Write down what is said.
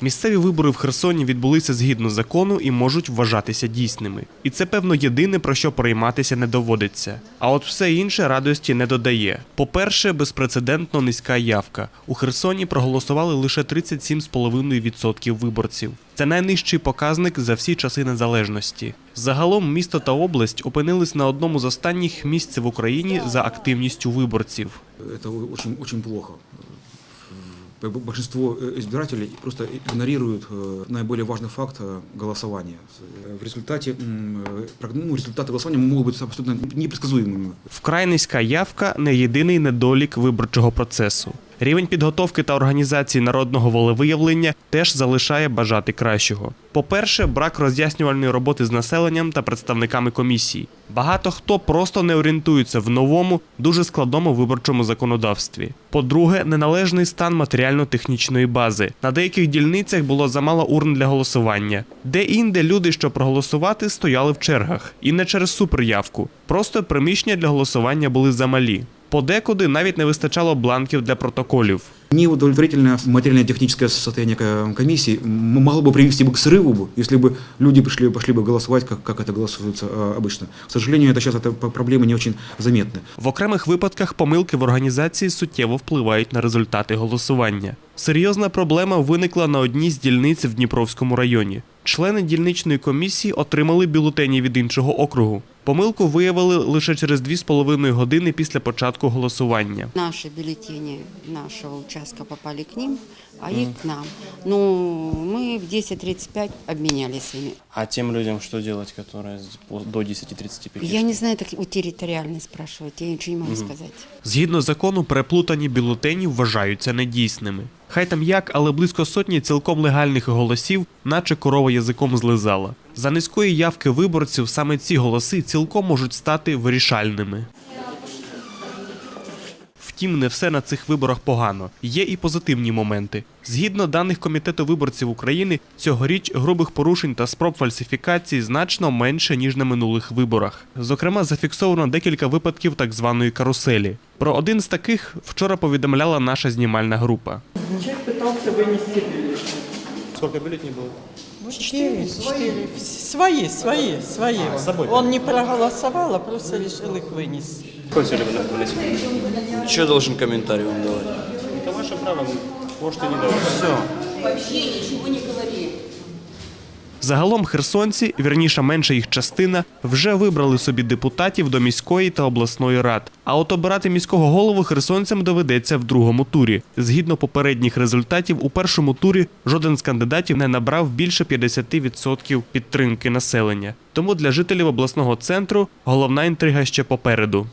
Місцеві вибори в Херсоні відбулися згідно закону і можуть вважатися дійсними. І це, певно, єдине, про що перейматися не доводиться. А от все інше радості не додає. По-перше, безпрецедентно низька явка. У Херсоні проголосували лише 37,5% виборців. Це найнижчий показник за всі часи незалежності. Загалом місто та область опинились на одному з останніх місць в Україні за активністю виборців. Это очень, очень плохо Э, Большинство э, избирателей просто игнорируют э, наиболее важный факт э, голосования. Э, В результате м, э, прог- ну, результаты голосования могут быть абсолютно непредсказуемыми. Вкрай низька явка не єдиний недолік виборчого процесу. Рівень підготовки та організації народного волевиявлення теж залишає бажати кращого. По-перше, брак роз'яснювальної роботи з населенням та представниками комісії. Багато хто просто не орієнтується в новому, дуже складному виборчому законодавстві. По-друге, неналежний стан матеріально-технічної бази. На деяких дільницях було замало урн для голосування. Де інде люди, щоб проголосувати, стояли в чергах. І не через суперявку. Просто приміщення для голосування були замалі. Подекуди навіть не вистачало бланків для протоколів. Неудовлетворительное материально-техническое состояние ко- комиссии м, могло бы привести бы к срыву, бы, если бы люди пришли, пошли бы голосовать, как, как это голосуется а, обычно. К сожалению, это сейчас эта п- проблема не очень заметна. В окремих випадках помилки в організації суттєво впливають на результати голосування. Серйозна проблема виникла на одній з дільниць в Дніпровському районі. Члени дільничної комісії отримали бюлетені від іншого округу. Помилку виявили лише через 2,5 години після початку голосування. Наши бюллетени нашего участка попали к ним, а их к нам. Но мы в 10.35 обменялись ими. А тем людям что делать, которые с- по- до 10.35? Я не знаю, так у территориальной спрашивать, я ничего не могу сказать. Згідно закону, переплутані бюлетені вважаються недійсними. Хай там як, але близько сотні цілком легальних голосів, наче корова язиком злизала. За низької явки виборців саме ці голоси цілком можуть стати вирішальними. Втім, не все на цих виборах погано. Є і позитивні моменти. Згідно даних Комітету виборців України, цьогоріч грубих порушень та спроб фальсифікацій значно менше ніж на минулих виборах. Зокрема, зафіксовано декілька випадків так званої каруселі. Про один з таких вчора повідомляла наша знімальна група. Человек пытался вынести бюллетень. Сколько бюллетеней было? Четыре, четыре. Свои, свои, свои. с собой Он не проголосовал, а просто решил их вынести. Какой цели вы бюллетень? Что должен комментарий вам давать? Это ваше право, можете не давать. Все. Загалом херсонці, вірніше менша їх частина, вже вибрали собі депутатів до міської та обласної рад. А от обирати міського голову херсонцям доведеться в другому турі. Згідно попередніх результатів, у першому турі жоден з кандидатів не набрав більше 50% підтримки населення. Тому для жителів обласного центру головна інтрига ще попереду.